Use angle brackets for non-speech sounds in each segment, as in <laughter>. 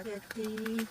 spaghetti.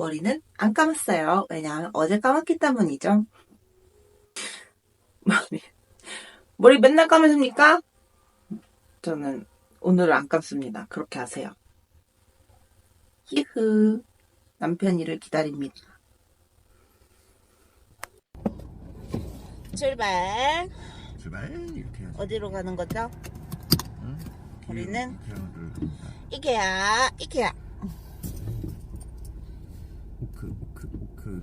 머리는 안 감았어요. 왜냐하면 어제 감았기 때문이죠. <laughs> 머리, 머리 맨날 감으십니까? 저는 오늘은 안 감습니다. 그렇게 하세요. 히흐. 남편 이를 기다립니다. 출발. 출발 이렇게 해야지. 어디로 가는 거죠? 응? 우리는 갑니다. 이케아, 이케아. 오크 오크.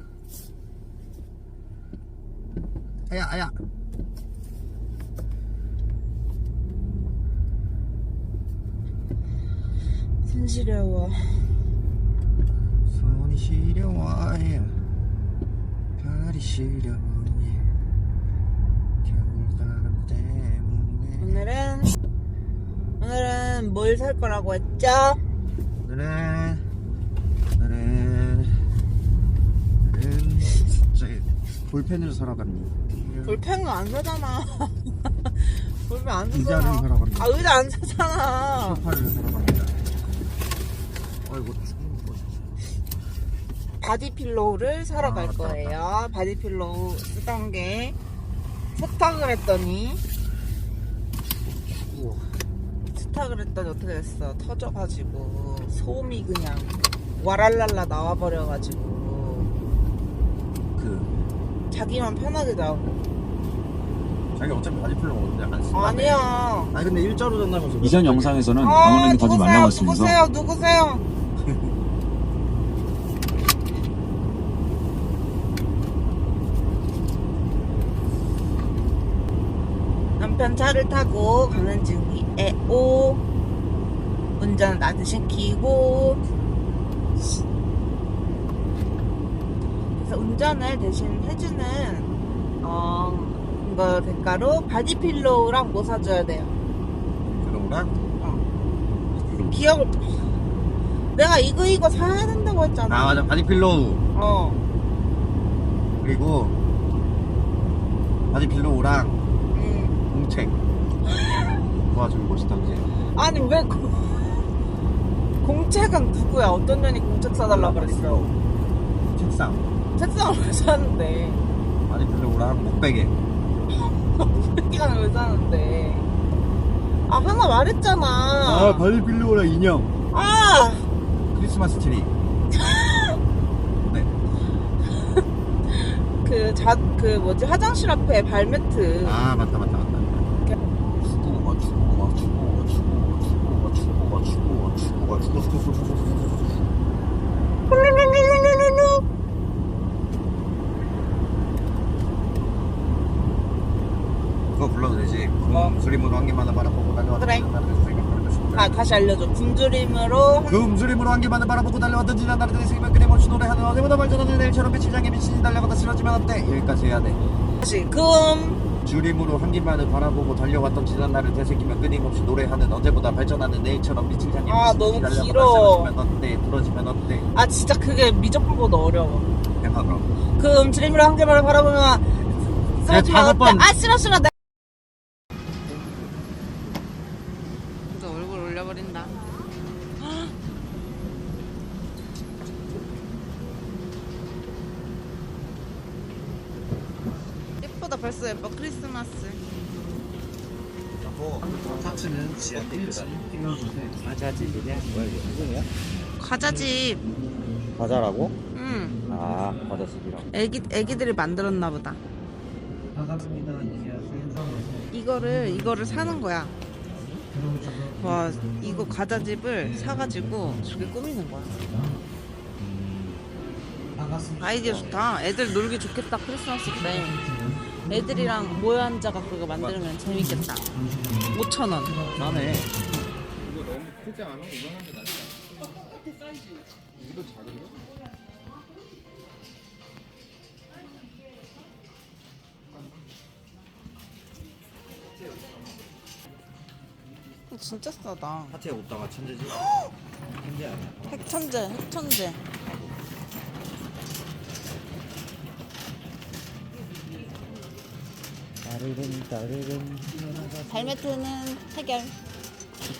아야 아야. 손 시려워. 손이 시려워요. 겨울바람 때문에. 오늘은 오늘은 뭘 살 거라고 했죠? 오늘은 오늘은 저기 볼펜을 사러 갑니다. 볼펜은 안 사잖아. <laughs> 볼펜 안 의자를 사잖아. 사러 갑니다. 아 의자 안 사잖아. 소파를 사러 갑니다. 아이고 죽는 거. 바디 필로우를 사러 아, 갈 맞다, 거예요. 바디 필로우 쓰던 게 세탁을 했더니 우와. 세탁을 했더니 어떻게 됐어? 터져가지고 솜이 그냥 와랄랄라 나와버려가지고 그 자기만 편하게 나오고 자기 어차피 바지 필요가 없는데 안 쓴다며. 아니야. 아니 근데 일자로 된다면서 이전 영상에서는 아, 강원랜드 가지 말라고? 했으면서 누구세요? 누구세요? <laughs> 남편 차를 타고 가는 중이에요. 운전 나도 시키고. 그래서 운전을 대신 해주는 어 이거 대가로 바디 필로우랑 뭐 사줘야 돼요? 그거랑 어. 기억을 내가 이거 이거 사야 된다고 했잖아. 아 맞아 바디 필로우 어. 그리고 바디 필로우랑 음. 공책 와 저기 멋있다 그지? 아니 왜 고... 공책은 누구야? 어떤 년이 공책 사달라 그랬어? 책상 책상을 왜 사는데? 바디 필로우랑 목베개 시간을 왜 사는데? 아 하나 말했잖아. 바디 필로우랑 인형 아! 크리스마스 트리 네 그, 자, 그 뭐지, 화장실 앞에 발매트. 아 맞다 맞다 맞다 축구가 축구가 축구가 축구가 축구가 축구가 축구가 축구가 축구가 그거 불러도 되지 뭐? 금수림으로 한 개만 바라보고 달려왔던 그래. 지난 아, 다시 알려줘. 굶주림으로. 금수림으로 한 개만 바라보고 달려왔던 지난 날의 대생이면 끊임없이 노래하는 어제보다 발전하는 내일처럼 빛이 장에 미친이 달려가다 쓰러지면 어때? 여기까지 해야 돼 다시. 금. 주림으로 한 개만을 바라보고 달려왔던 지난 날을 되새기며 끊임없이 노래하는 어제보다 발전하는 내일처럼 미친 장에 아, 너무 달려가다 길어. 쓰러지면 어때? 부러지면 어때? 아, 진짜 그게 미적분보다 어려워. 해봐 그럼 금 주림으로 한 개만 바라보면. 쓰러지면 다섯 어때? 번. 아. 내... 또 얼굴 올려버린다. 예쁘다, 벌써 예뻐. 크리스마스. 파츠는 지하 땡겨서 과자집이냐? 뭐야 이게 무슨이야? 과자집. 과자라고? 응. 아 과자집이라고 애기, 애기들이 만들었나 보다. 이거를, 이거를 사는 거야. 와 이거 과자집을 사가지고 저게 꾸미는 거야. 아이디어 좋다. 애들 놀기 좋겠다 크리스마스 때. 애들이랑 모여 앉아갖고 이거 만들면 재밌겠다. 5천 원. 나네. 이거 너무 크지 않아? 이만한 게 낫지 않아? 이거 작은데? 진짜 싸다. 하트에 웃다가 천재지. 천재 아니야. 핵천재, 핵천재. 따르릉 따르릉. 발매트는 해결.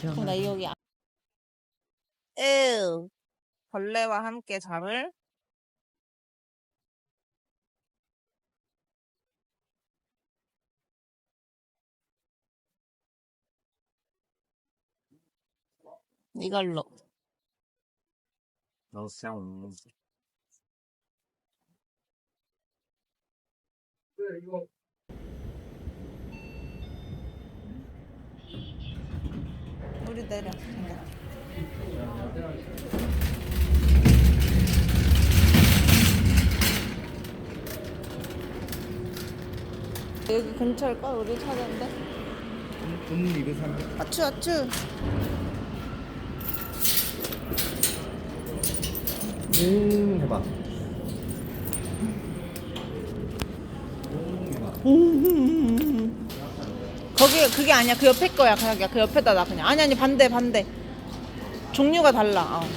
그럼 나 여기 안- 에우. 벌레와 함께 잠을 이걸로 너 쌍. 우리 내려. 여기 근처일까? 우리 찾았는데? 돈 이거 사 아추 아추. 음 해봐. 거기 그게 아니야. 그 옆에 거야. 그냥 그 옆에다 놔 그냥. 아니 아니 반대 반대. 종류가 달라. 어.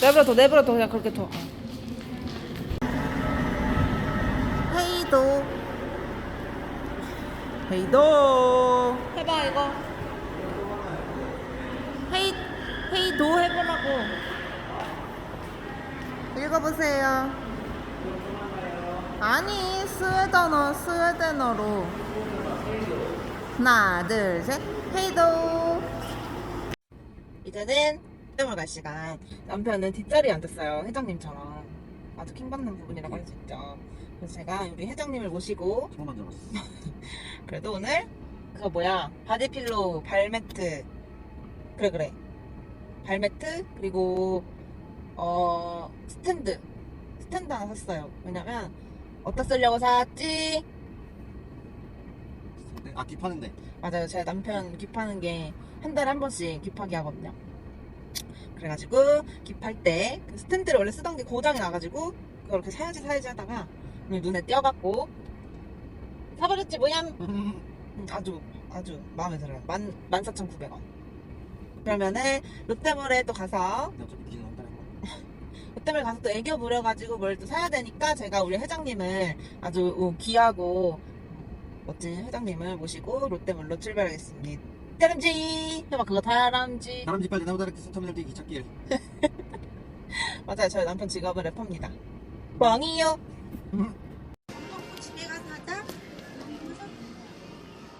내버려 둬 내버려 둬 그냥 그렇게 둬. 어. 헤이도. 헤이도. 해봐 이거. 헤이 헤이도 해보라고. 읽어보세요. 아니 스웨덴어 스웨덴어로. 하나 둘셋. 헤이도. 이제는 뜸을 갈 시간. 남편은 뒷자리에 앉았어요 회장님처럼. 아주 킹받는 부분이라고 할 수 있죠. 그래서 제가 우리 회장님을 모시고 처음 만들었어. <laughs> 그래도 오늘 그거 뭐야? 바디필로 발매트. 그래 그래. 발매트 그리고 어 스탠드. 스탠드 하나 샀어요. 왜냐면 어디다 쓰려고 샀지 아 기파는데. 맞아요 제 남편 깁하는 게 한 달에 한 번씩 깁하기 하거든요 그래가지고 깁할 때 그 스탠드를 원래 쓰던 게 고장이 나가지고 그걸 이렇게 사야지 사야지 하다가 눈에 띄어갖고 사버렸지 뭐야 <laughs> 음, 아주 아주 마음에 들어요. 만 14,900원. 그러면은 롯데몰에 또 가서 어차피 번. 롯데몰 가서 또 애교 부려가지고 뭘 또 사야 되니까 제가 우리 회장님을 아주 어, 귀하고 멋진 회장님을 모시고 롯데몰로 출발하겠습니다. 다람쥐 해봐 그거 다람쥐 다람쥐 빨리 나오다 이렇게 센터미널 뒤 기찻길. 맞아요 저희 남편 직업은 래퍼입니다. 뻥이요. 음. 집에 가서 하자.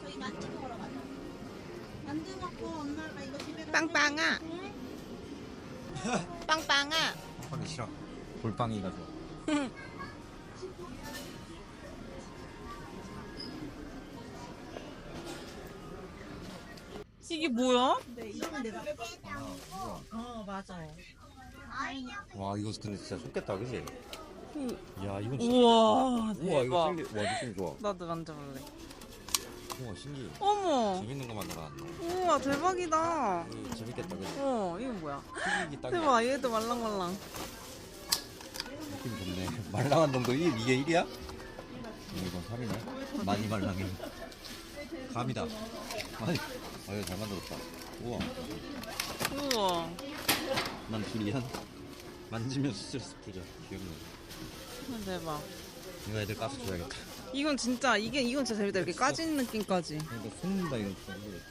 저희 만두 먹으러 가자. 만두 먹고 엄마가 이거 집에 가서 빵빵아 해. 빵빵아 하기 싫어. 골빵이가 좋아. <laughs> 이게 뭐야? 네, 이거는 내가. 어 맞아요. 와 이거 근데 진짜 좋겠다 그지? 야 이건 진짜. 그 우와 우와 이거 찔리. 와 느낌 좋아. 나도 만져볼래. 우와 신기해. 어머 재밌는 거 만들어놨네. 우와 대박이다. 이거 재밌겠다 그지? 어 이거 뭐야? 튀기기 딱이야. 대박 얘도 말랑말랑. 느낌 좋네. <laughs> 말랑한 정도 1, 이게 1이야? 이건 3이네. 많이 말랑해. 감이다. 아니, 아, 이거 잘 만들었다. 우와, 우와 난 두리안. 만지면 스트레스 풀자. 귀엽네. 대박. 이거 애들 가스 줘야겠다. 이건 진짜 이게 이건 진짜 재밌다 이렇게 까진 느낌까지. 이거 속는다, 이거. 이거.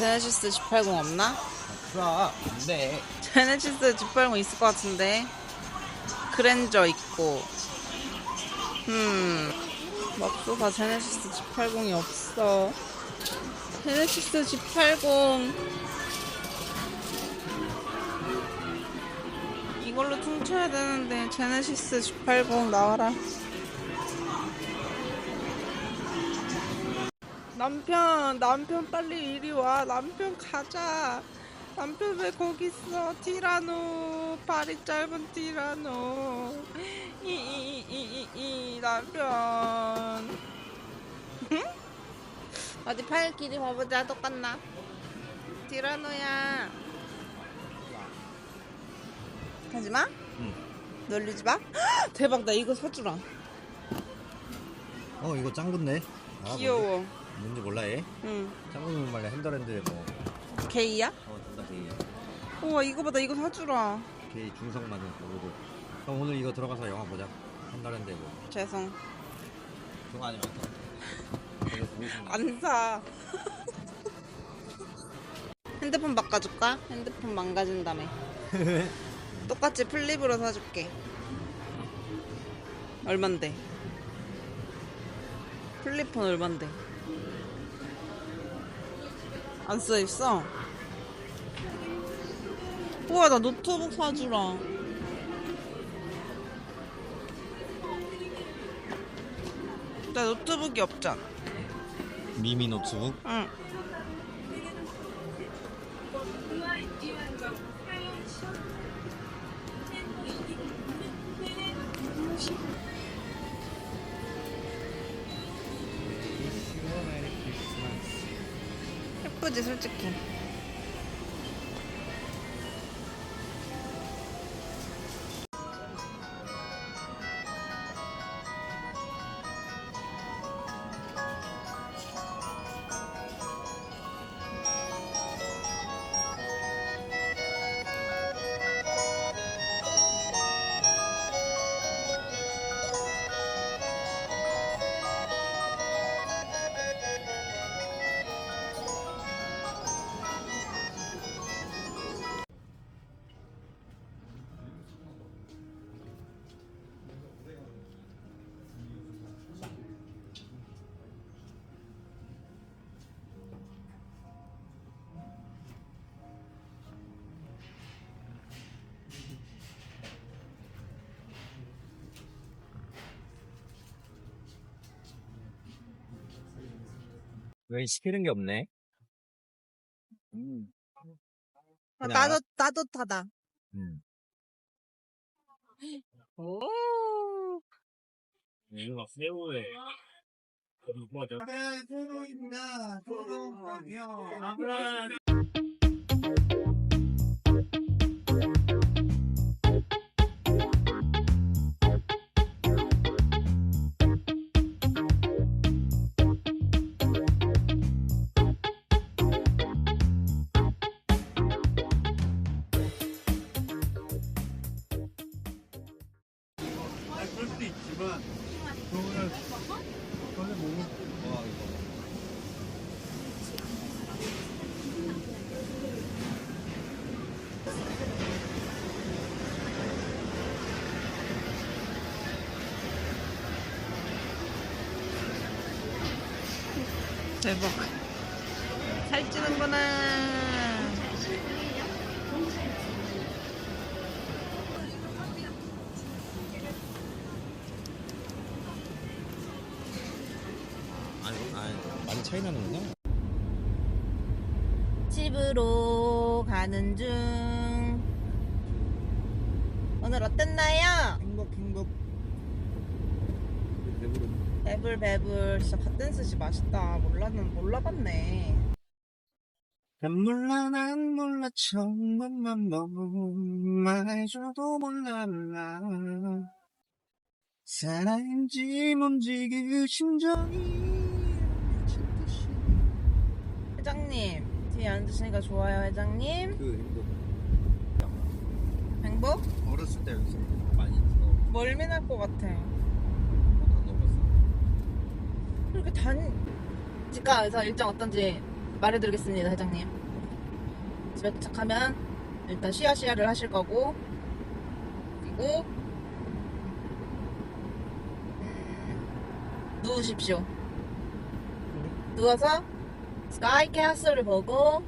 제네시스 G80 없나? 아, 안 돼. 제네시스 G80 있을 것 같은데. 그랜저 있고 음, 맙소사 제네시스 G80이 없어. 제네시스 G80. 이걸로 퉁쳐야 되는데 제네시스 G80 나와라. 남편, 남편 빨리 이리 와. 남편 가자. 남편 왜 거기 있어? 티라노. 발이 짧은 티라노. 이이이이이 남편. 응? 어디 팔 길이 봐보자. 똑같나? 티라노야. 하지마? 응. 놀리지 마? 헉, 대박 나 이거 사주라. 어 이거 짱군네. 아, 귀여워. 뭔지, 뭔지 몰라 얘. 응. 짱군은 말래 핸들핸드 뭐. 게이야? 어 둘 다 게이야. 우와 이거 보다 이거 사주라. 게이 중성만은 모르고. 그럼 오늘 이거 들어가서 영화 보자. 핸들핸드 뭐. 죄송. 그거 아니면 되게 보고 싶네. 안 사. 핸드폰 바꿔줄까? 핸드폰 망가진다며. <laughs> 똑같이 플립으로 사줄게. 얼만데? 플립폰 얼만데? 안 써있어? 우와, 나 노트북 사주라. 나 노트북이 없잖아. 미미 노트북. 응. 예쁘지 솔직히 왜 시키는 게 없네? 음. 아, 그냥 나도 알아? 따뜻하다 음. 오 새우에 그리고 저와 대박 살찌는구나 아니 아니 많이 차이 나는구나. 집으로 가는 중. 오늘 어땠나요? 행복 행복. 배부른. 배불 배불 진짜 갓댄스시 맛있다. 몰랐는 몰라봤네. 난 몰라 난 몰라 처음만 너무 말해줘도 몰라 몰라 사랑인지 뭔지 그 심정이 미친 듯이 회장님 뒤에 앉으시니까 좋아요 회장님. 그 행복 행복? 어렸을 때 여기서 많이 들어 멀미날 것 같아. 못 넘었어 그렇게 단 집가에서 일정 어떤지 말해드리겠습니다 회장님. 집에 도착하면 일단 시야시야를 하실 거고 그리고 음, 누우십시오. 누워서 스카이 캐슬을 보고